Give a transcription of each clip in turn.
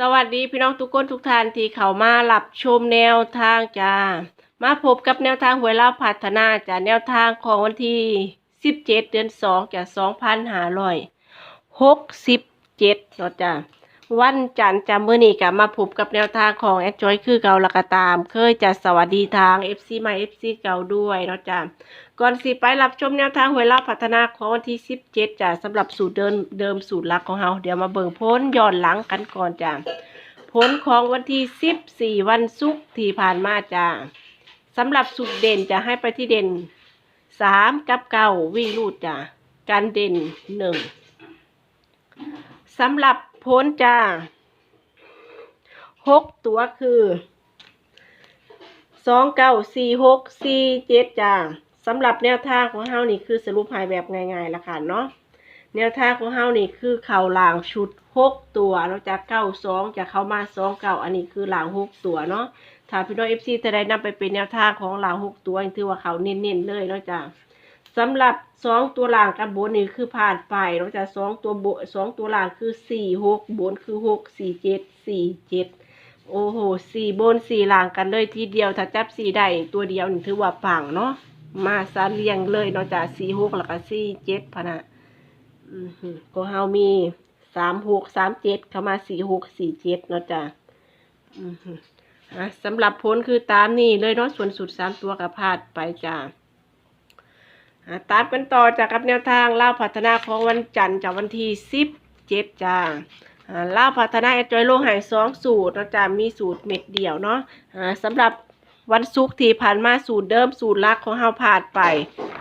สวัสดีพี่น้องทุกคนทุกท่านที่เข้ามาหลับชมแนวทางจ้า มาพบกับแนวทางหวยลาพัฒนาจากแนวทางของวันที่ 17 เดือน2จาก2,567เนาะจ้า วันจันทร์จำเมื้อนี้ก็มาพบกับแนวทางของแอดจอยคือเก่าละกตาม เคยจะสวัสดีทาง FC ใหม่ FC เก่าด้วยเนาะจ้าก่อนสิไปรับชมแนวทางหวยลับพัฒนาของวันที่ 17จ้ะสำหรับสูตรเดิมเดิมสูตรหลักของเราเดี๋ยวมาเบิ่งพ้นย้อนหลังกันก่อนจ้ะผลของวันที่ 14 วันศุกร์ที่ผ่านมาจ้ะสำหรับสูตรเด่นจะให้ไปที่เด่น 3 กับเก้าวิ่งรูดจ้ะการเด่น 1สำหรับ พ้นจ้ะ6ตัวคือสองเก้าสี่หกสี่เจ็ดจ้าสำหรับแนวทางของเฮานี่คือสรุปให้แบบง่ายๆละค่ะเนาะแนวทางของเฮานี่คือเข่าหลางชุดหกตัวเราจะเก้าสองจะเข้ามาสองเก้าอันนี้คือหลางหกตัวเนาะถ้าพี่น้องเอฟซีจะได้นำไปเป็นแนวทางของหลางหกตัวนี่ถือว่าเขาเน้นๆเลยเนาะจ้า สำหรับสองตัวหลางกับบนนี่คือผ่านไปเราจะสองตัวบนสองตัวหลางคือสี่หกบนคือหกสี่เจ็ดสี่เจ็ดโอ้โหสี่บนสี่หลังกันเลยทีเดียวถ้าจับสี่ได้ตัวเดียวนี่ถือว่าปังเนาะมาซาเลียงเลยเนาะจากสี่หกแล้วก็สี่เจ็ดพนะก็เฮามีสามหกสามเจ็ดเข้ามาสี่หกสี่เจ็ดเนาะจ้ะสำหรับผลคือตามนี่เลยเนาะส่วนสุดสามตัวกับพาดไปจ้ะอะ ตามกันต่อจากกับแนวทางเล่าพัฒนาของวันจันทร์จากวันที่สิบเจ็ดจ้าอ่าพัฒนาแอดจอยโลหายสองสูตรเราจะมีสูตรเม็ดเดียวเนาะอ่าสำหรับวันศุกร์ที่ผ่านมาสูตรเดิมสูตรลักของเฮาผ่านไป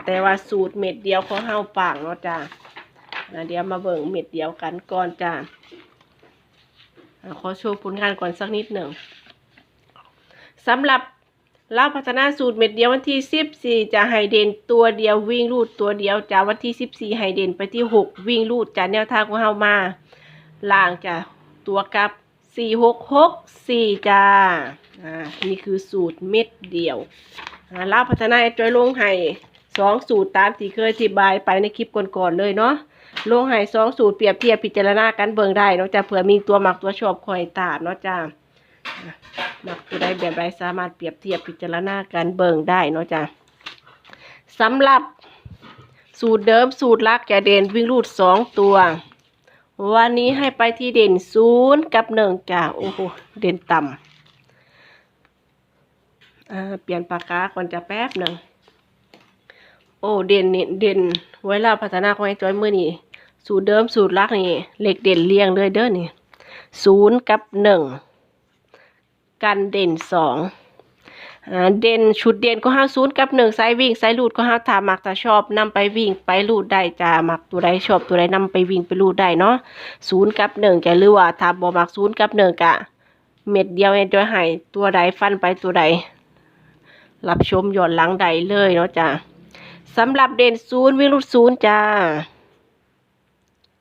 แต่ว่าสูตรเม็ดเดียวของเฮาปังเนาะจ้าเดี๋ยวมาเบิ่งเม็ดเดียวกันก่อนจ้าขอโชว์ผลงานก่อนสักนิดหนึ่งสำหรับ ลาวพัฒนาสูตรเม็ดเดียววันที่สิบสี่จะให้เดนตัวเดียววิ่งรูดตัวเดียวจ้าวันที่สิบสี่ให้เดนไปที่หกวิ่งรูดจ้าแนวทางของเฮามาล่างจะตัวกับสี่หกหกสี่จ้าอ่านี่คือสูตรเม็ดเดียวอ่าลาวพัฒนาจอยลงให้สองสูตรตามที่เคยอธิบายไปในคลิปก่อนๆเลยเนาะลงให้สองสูตรเปรียบเทียบพิจารณากันเบิ่งได้เนาะจ้ะเผื่อมีตัวหมักตัวชอบคอยตามเนาะจ้า มักตัวใดแบบใดสามารถเปรียบเทียบพิจารณากันเบิ่งได้เนาะจ้าสำหรับสูตรเดิมสูตรลักแกเด่นวิ่งรูดสองตัว วันนี้ให้ไปที่เด่นศูนย์กับหนึ่งจ้าโอ้โหเด่นต่ำอ่าเปลี่ยนปากกาก่อนจะแป๊บหนึ่งโอ้เด่นเด่นเด่นไว้ล้วพัฒนาของไอ้จอยเมื่อนี่สูตรเดิมสูตรลักนี่เหล็กเด่นเรียงเลยเด้อนี่ศูนย์กับหนึ่ง กันเด่นสองเด่นชุดเด่นก็ห้าศูนย์กับหนึ่งไซวิ่งไซลูดก็ห้าถามักถ้าชอบนำไปวิ่งไปลูดได้จ้ามักตัวใดชอบตัวใดนำไปวิ่งไปลูดได้เนาะศูนย์กับหนึ่งแกหรือว่าถ้าบ่มักศูนย์กับหนึ่งกะ เม็ดเดียวเองด้วยให้ตัวใดฟันไปตัวใดรับชมย้อนหลังใดเลยเนาะจ้าสำหรับเด่นศูนย์วิ่งลูดศูนย์จ้า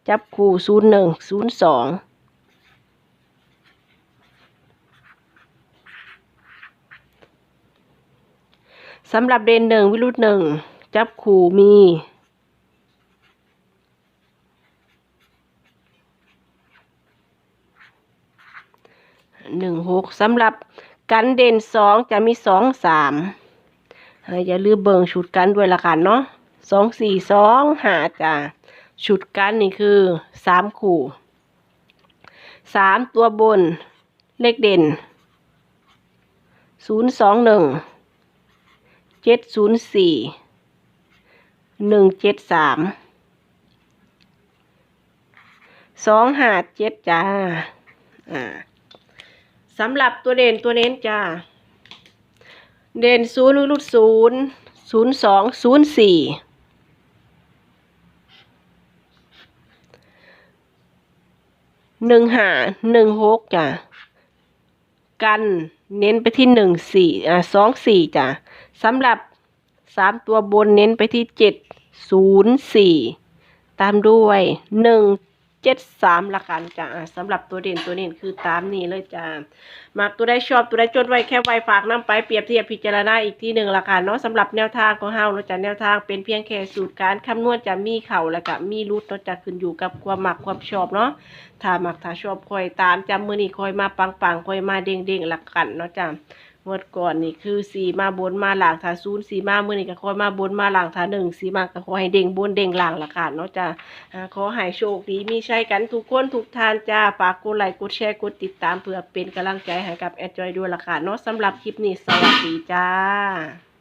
จับคู่ศูนย์หนึ่งศูนย์สอง สำหรับเดนหนึ่งวิรุธหนึ่งจับขู่มีหนึ่งหกสำหรับกันเด่นสองจะมีสองสามอ่าอย่าลืมเบิ่งชุดกันด้วยละกันเนาะสองสี่สองหาจ้ะชุดกันนี่คือสามขู่สามตัวบนเลขเด่นศูนย์สองหนึ่ง เจ็ดศูนย์สี่หนึ่งเจ็ดสามสองห้าเจ็ดจ้าอ่าสำหรับตัวเด่นตัวเน้นจ้า เด่นศูนย์รุดศูนย์ศูนย์สองศูนย์สี่หนึ่งห้าหนึ่งหกจ้ะ กันเน้นไปที่หนึ่งสี่อ่าสองสี่จ้ะ สำหรับสามตัวบนเน้นไปที่เจ็ดศูนย์สี่ตามด้วยหนึ่งเจ็ดสามละกันจ้าสำหรับตัวเด่นตัวเด่นคือตามนี้เลยจ้ามักตัวได้ชอบตัวได้จดไว้แค่ไว้ฝากน้ำไปเปรียบเทียบพิจารณาอีกที่หนึ่งละกันเนาะสำหรับแนวทางของเฮาเนาจะแนวทางเป็นเพียงแค่สูตรการคำนวณจะมีเข่าแล้วก็มีรุดเนาจะขึ้นอยู่กับความหมักความชอบเนาะถ้าหมักถ้าชอบคอยตามจำมือนี้คอยมาปังปังๆคอยมาเด้งเด้งๆละกันเนาะจ้า งวดก่อนนี่คือสีมาบนมาหลังถ้าศูนย์สีมาเมื่อนี่ก็คอยมาบนมาหลังถ้าหนึ่งสีมาก็คอยให้เด้งบนเด้งหลังละค่ะเนาะจ้าขอให้โชคดีมีใช้กันทุกคนทุกท่านจ้าฝากกดไลค์กดแชร์กดติดตามเพื่อเป็นกำลังใจให้กับแอดจอยด้วยล่ะค่ะเนาะสำหรับคลิปนี้สวัสดีจ้า